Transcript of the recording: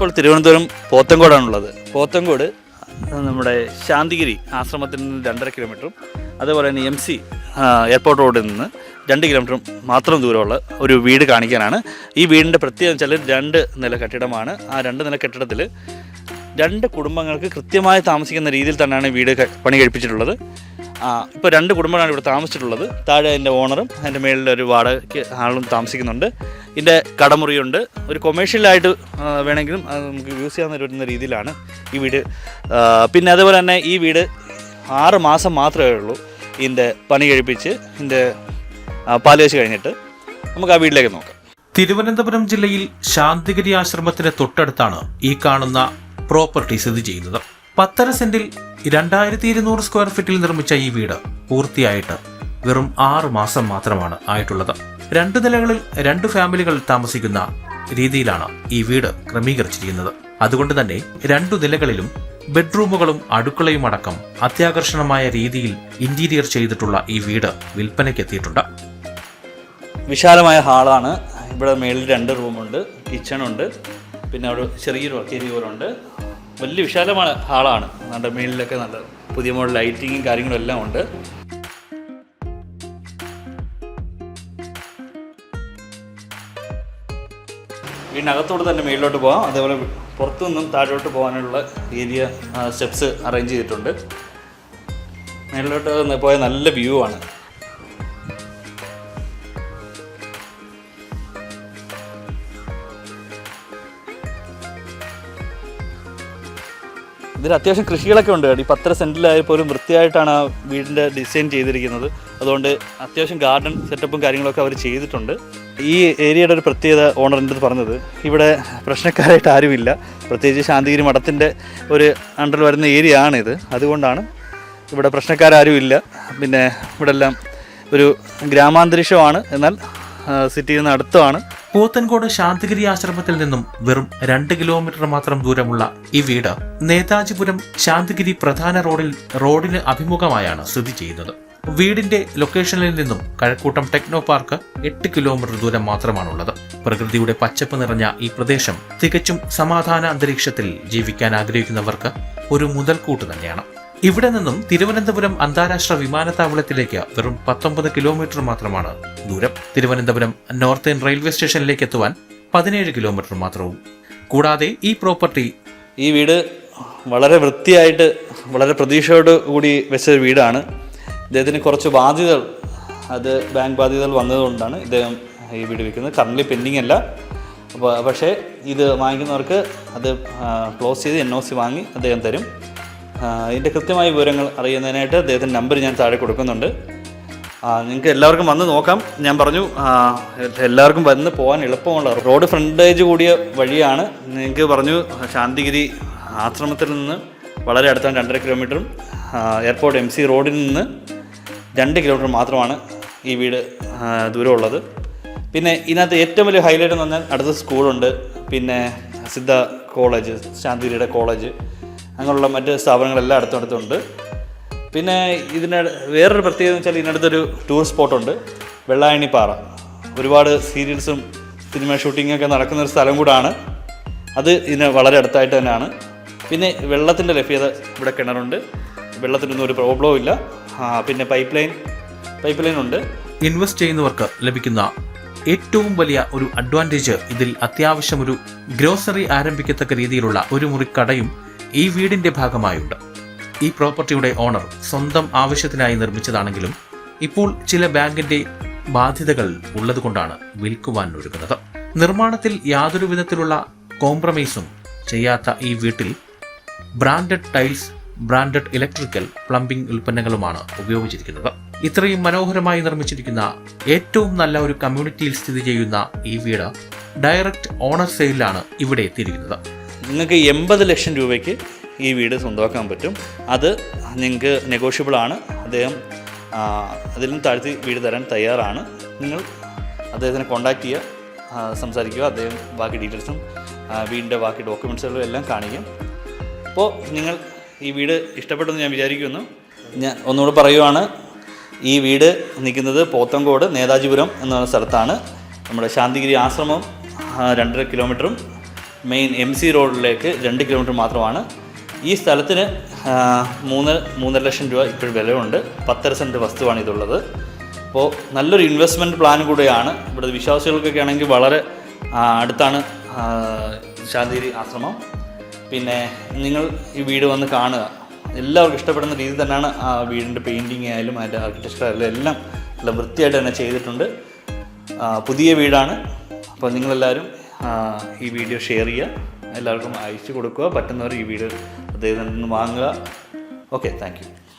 ഞാനിപ്പോൾ തിരുവനന്തപുരം പോത്തങ്കോടാണുള്ളത്. പോത്തങ്കോട് നമ്മുടെ ശാന്തിഗിരി ആശ്രമത്തിൽ നിന്ന് രണ്ടര കിലോമീറ്ററും അതുപോലെ തന്നെ എം സി എയർപോർട്ട് റോഡിൽ നിന്ന് രണ്ട് കിലോമീറ്ററും മാത്രം ദൂരമുള്ള ഒരു വീട് കാണിക്കാനാണ്. ഈ വീടിന്റെ പ്രത്യേകത വെച്ചാൽ രണ്ട് നില കെട്ടിടമാണ്. ആ രണ്ട് നില കെട്ടിടത്തിൽ രണ്ട് കുടുംബങ്ങൾക്ക് കൃത്യമായി താമസിക്കുന്ന രീതിയിൽ തന്നെയാണ് വീട് പണി കഴിപ്പിച്ചിട്ടുള്ളത്. ഇപ്പോൾ രണ്ട് കുടുംബങ്ങളാണ് ഇവിടെ താമസിച്ചിട്ടുള്ളത്. താഴെ എന്റെ ഓണറും അതിന്റെ മേളിൽ ഒരു വാടകയ്ക്ക് ആളും താമസിക്കുന്നുണ്ട്. ഇതിന്റെ കടമുറിയുണ്ട്. ഒരു കൊമേഴ്ഷ്യലായിട്ട് വേണമെങ്കിലും നമുക്ക് യൂസ് ചെയ്യാൻ പറ്റുന്ന രീതിയിലാണ് ഈ വീട്. പിന്നെ അതുപോലെ തന്നെ ഈ വീട് ആറ് മാസം മാത്രമേ ഉള്ളൂ ഇതിന്റെ പണി കഴിപ്പിച്ച് ഇതിന്റെ പാൽ വെച്ച് കഴിഞ്ഞിട്ട് നമുക്ക് ആ വീട്ടിലേക്ക് നോക്കാം. തിരുവനന്തപുരം ജില്ലയിൽ ശാന്തിഗിരി ആശ്രമത്തിന് തൊട്ടടുത്താണ് ഈ കാണുന്ന പ്രോപ്പർട്ടി സ്ഥിതി ചെയ്യുന്നത്. പത്തര സെന്റിൽ രണ്ടായിരത്തി ഇരുന്നൂറ് സ്ക്വയർ ഫീറ്റിൽ നിർമ്മിച്ച ഈ വീട് പൂർത്തിയായിട്ട് വെറും ആറ് മാസം മാത്രമാണ് ആയിട്ടുള്ളത്. രണ്ട് നിലകളിൽ രണ്ട് ഫാമിലികൾ താമസിക്കുന്ന രീതിയിലാണ് ഈ വീട് ക്രമീകരിച്ചിരിക്കുന്നത്. അതുകൊണ്ട് തന്നെ രണ്ടു നിലകളിലും ബെഡ്റൂമുകളും അടുക്കളയും അടക്കം അത്യാകർഷണമായ രീതിയിൽ ഇന്റീരിയർ ചെയ്തിട്ടുള്ള ഈ വീട് വിൽപ്പനയ്ക്കെത്തിയിട്ടുണ്ട് വിശാലമായ ഹാളാണ്. ഇവിടെ മേളിൽ രണ്ട് റൂമുണ്ട് കിച്ചണുണ്ട് പിന്നെ അവിടെ ചെറിയൊരു വർക്കേരി പോലുണ്ട്. വലിയ വിശാലമായ ഹാളാണ്. നമ്മുടെ മേളിലൊക്കെ നല്ല പുതിയ മോഡൽ ലൈറ്റിങ്ങും കാര്യങ്ങളും എല്ലാം ഉണ്ട്. വീടിനകത്തോട് തന്നെ മേളിലോട്ട് പോകാം അതേപോലെ പുറത്തു നിന്നും താഴോട്ട് പോകാനുള്ള ഏരിയ സ്റ്റെപ്സ് അറേഞ്ച് ചെയ്തിട്ടുണ്ട്. മേളിലോട്ട് പോയാൽ നല്ല വ്യൂ ആണ്. ഇതിൽ അത്യാവശ്യം കൃഷികളൊക്കെ ഉണ്ട്. ഈ പത്തര സെന്റിലായ പോലും വൃത്തിയായിട്ടാണ് ആ വീടിന്റെ ഡിസൈൻ ചെയ്തിരിക്കുന്നത്. അതുകൊണ്ട് അത്യാവശ്യം ഗാർഡൻ സെറ്റപ്പും കാര്യങ്ങളൊക്കെ അവർ ചെയ്തിട്ടുണ്ട്. ഈ ഏരിയയുടെ ഒരു പ്രത്യേകത ഓണറിന്റെ പറഞ്ഞത് ഇവിടെ പ്രശ്നക്കാരായിട്ട് ആരുമില്ല. പ്രത്യേകിച്ച് ശാന്തിഗിരി മഠത്തിന്റെ ഒരു അണ്ടർ വരുന്ന ഏരിയ ആണിത് അതുകൊണ്ടാണ് ഇവിടെ പ്രശ്നക്കാരാരുമില്ല. പിന്നെ ഇവിടെ എല്ലാം ഒരു ഗ്രാമാന്തരീക്ഷമാണ്. എന്നാൽ സിറ്റിയിൽ നിന്ന് അടുത്തുമാണ് പോത്തൻകോട് ശാന്തിഗിരി ആശ്രമത്തിൽ നിന്നും വെറും രണ്ട് കിലോമീറ്റർ മാത്രം ദൂരമുള്ള ഈ വീട് നേതാജിപുരം ശാന്തിഗിരി പ്രധാന റോഡിൽ റോഡിന് അഭിമുഖമായാണ് സ്ഥിതി ചെയ്യുന്നത്. വീടിന്റെ ലൊക്കേഷനിൽ നിന്നും കഴക്കൂട്ടം ടെക്നോ പാർക്ക് എട്ട് കിലോമീറ്റർ ദൂരം മാത്രമാണുള്ളത്. പ്രകൃതിയുടെ പച്ചപ്പ് നിറഞ്ഞ ഈ പ്രദേശം തികച്ചും സമാധാന അന്തരീക്ഷത്തിൽ ജീവിക്കാൻ ആഗ്രഹിക്കുന്നവർക്ക് ഒരു മുതൽക്കൂട്ട് തന്നെയാണ്. ഇവിടെ നിന്നും തിരുവനന്തപുരം അന്താരാഷ്ട്ര വിമാനത്താവളത്തിലേക്ക് വെറും പത്തൊമ്പത് കിലോമീറ്റർ മാത്രമാണ് ദൂരം. തിരുവനന്തപുരം നോർത്തേൺ റെയിൽവേ സ്റ്റേഷനിലേക്ക് എത്തുവാൻ പതിനേഴ് കിലോമീറ്റർ മാത്രവും. കൂടാതെ ഈ പ്രോപ്പർട്ടി ഈ വീട് വളരെ വൃത്തിയായിട്ട് വളരെ പ്രതീക്ഷയോട് കൂടി വെച്ച വീടാണ്. ഇദ്ദേഹത്തിന് കുറച്ച് ബാധ്യതകൾ അത് ബാങ്ക് ബാധ്യതകൾ വന്നതുകൊണ്ടാണ് ഇദ്ദേഹം ഈ വീട് വിൽക്കുന്നത് കറണ്ട്ലി പെൻഡിങ് അല്ല. പക്ഷേ ഇത് വാങ്ങിക്കുന്നവർക്ക് അത് ക്ലോസ് ചെയ്ത് എൻ ഒ സി വാങ്ങി അദ്ദേഹം തരും. ഇതിന്റെ കൃത്യമായ വിവരങ്ങൾ അറിയുന്നതിനായിട്ട് അദ്ദേഹത്തിന്റെ നമ്പർ ഞാൻ താഴെ കൊടുക്കുന്നുണ്ട്. നിങ്ങൾക്ക് എല്ലാവർക്കും വന്ന് നോക്കാം. ഞാൻ പറഞ്ഞു എല്ലാവർക്കും വന്ന് പോകാൻ എളുപ്പമുള്ള റോഡ് ഫ്രണ്ടേജ് കൂടിയ വഴിയാണ്. നിങ്ങൾക്ക് പറഞ്ഞു ശാന്തിഗിരി ആശ്രമത്തിൽ നിന്ന് വളരെ അടുത്താണ് രണ്ടര കിലോമീറ്ററും എയർപോർട്ട് എം സി റോഡിൽ നിന്ന് രണ്ട് കിലോമീറ്റർ മാത്രമാണ് ഈ വീട് ദൂരമുള്ളത്. പിന്നെ ഇതിനകത്ത് ഏറ്റവും വലിയ ഹൈലൈറ്റ് എന്ന് പറഞ്ഞാൽ അടുത്ത സ്കൂളുണ്ട്. പിന്നെ സിദ്ധ കോളേജ് ശാന്തിഗിരിയുടെ കോളേജ്. അങ്ങനെയുള്ള മറ്റ് സ്ഥാപനങ്ങളെല്ലാം അടുത്തടുത്തുണ്ട് പിന്നെ ഇതിന് വേറൊരു പ്രത്യേകത എന്ന് വെച്ചാൽ ഇതിനടുത്തൊരു ടൂറിസ്റ്റ് സ്പോട്ടുണ്ട് വെള്ളായണിപ്പാറ. ഒരുപാട് സീരിയൽസും സിനിമ ഷൂട്ടിങ്ങൊക്കെ നടക്കുന്ന ഒരു സ്ഥലം കൂടാണ്. അത് ഇതിന് വളരെ അടുത്തായിട്ട് തന്നെയാണ്. പിന്നെ വെള്ളത്തിന്റെ ലഭ്യത ഇവിടെ കിണറുണ്ട്. വെള്ളത്തിനൊന്നും ഒരു പ്രോബ്ലവും ഇല്ല. പിന്നെ പൈപ്പ് ലൈൻ പൈപ്പ് ലൈൻ ഉണ്ട്. ഇൻവെസ്റ്റ് ചെയ്യുന്നവർക്ക് ലഭിക്കുന്ന ഏറ്റവും വലിയ ഒരു അഡ്വാന്റേജ് ഇതിൽ അത്യാവശ്യം ഒരു ഗ്രോസറി ആരംഭിക്കത്തക്ക രീതിയിലുള്ള ഒരു മുറി കടയും ഈ വീടിന്റെ ഭാഗമായുണ്ട്. ഈ പ്രോപ്പർട്ടിയുടെ ഓണർ സ്വന്തം ആവശ്യത്തിനായി നിർമ്മിച്ചതാണെങ്കിലും ഇപ്പോൾ ചില ബാങ്കിന്റെ ബാധ്യതകൾ ഉള്ളതുകൊണ്ടാണ് വിൽക്കുവാൻ ഒരുങ്ങുന്നത്. നിർമ്മാണത്തിൽ യാതൊരു വിധത്തിലുള്ള കോംപ്രമൈസും ചെയ്യാത്ത ഈ വീട്ടിൽ branded tiles branded electrical plumbing ഉൽപ്പന്നങ്ങളുമാണ് ഉപയോഗിച്ചിരിക്കുന്നത്. ഇത്രയും മനോഹരമായി നിർമ്മിച്ചിരിക്കുന്ന ഏറ്റവും നല്ല ഒരു കമ്മ്യൂണിറ്റിയിൽ സ്ഥിതി ചെയ്യുന്ന ഈ വീട് ഡയറക്റ്റ് ഓണർ സെയിലാണ് ഇവിടെ എത്തിയിരിക്കുന്നത്. നിങ്ങൾക്ക് എൺപത് ലക്ഷം രൂപയ്ക്ക് ഈ വീട് സ്വന്തമാക്കാൻ പറ്റും. അത് നിങ്ങൾക്ക് നെഗോഷ്യബിൾ ആണ്. അദ്ദേഹം അതിലും താഴ്ത്തി വീട് തരാൻ തയ്യാറാണ്. നിങ്ങൾ അദ്ദേഹത്തിനെ കോൺടാക്റ്റ് ചെയ്യുക സംസാരിക്കുക. അദ്ദേഹം ബാക്കി ഡീറ്റെയിൽസും വീടിന്റെ ബാക്കി ഡോക്യുമെൻസുകളും എല്ലാം കാണിക്കും. അപ്പോൾ നിങ്ങൾ ഈ വീട് ഇഷ്ടപ്പെട്ടെന്ന് ഞാൻ വിചാരിക്കുന്നു. ഞാൻ ഒന്നുകൂടെ പറയുവാണ് ഈ വീട് നിൽക്കുന്നത് പോത്തങ്കോട് നേതാജിപുരം എന്ന സ്ഥലത്താണ്. നമ്മുടെ ശാന്തിഗിരി ആശ്രമം രണ്ടര കിലോമീറ്ററും മെയിൻ എം സി റോഡിലേക്ക് രണ്ട് കിലോമീറ്റർ മാത്രമാണ്. ഈ സ്ഥലത്തിന് മൂന്ന് മൂന്നര ലക്ഷം രൂപ ഇപ്പോഴും വിലയുണ്ട്. പത്തര സെന്റ് വസ്തുവാണ് ഇതുള്ളത്. അപ്പോൾ നല്ലൊരു ഇൻവെസ്റ്റ്മെന്റ് പ്ലാൻ കൂടെയാണ്. ഇവിടെ വിശ്വാസികൾക്കൊക്കെ ആണെങ്കിൽ വളരെ അടുത്താണ് ശാന്തിഗിരി ആശ്രമം. പിന്നെ നിങ്ങൾ ഈ വീട് വന്ന് കാണുക. എല്ലാവർക്കും ഇഷ്ടപ്പെടുന്ന രീതി തന്നെയാണ് ആ വീടിന്റെ പെയിന്റിങ് ആയാലും അതിന്റെ ആർക്കിടെക്ചർ ആയാലും എല്ലാം നല്ല വൃത്തിയായിട്ട് തന്നെ ചെയ്തിട്ടുണ്ട്. പുതിയ വീടാണ്. അപ്പോൾ നിങ്ങളെല്ലാവരും ഈ വീഡിയോ ഷെയർ ചെയ്യുക. എല്ലാവർക്കും അയച്ചു കൊടുക്കുക. പറ്റുന്നവർ ഈ വീഡിയോ അദ്ദേഹത്തിൽ നിന്ന് വാങ്ങുക. Okay thank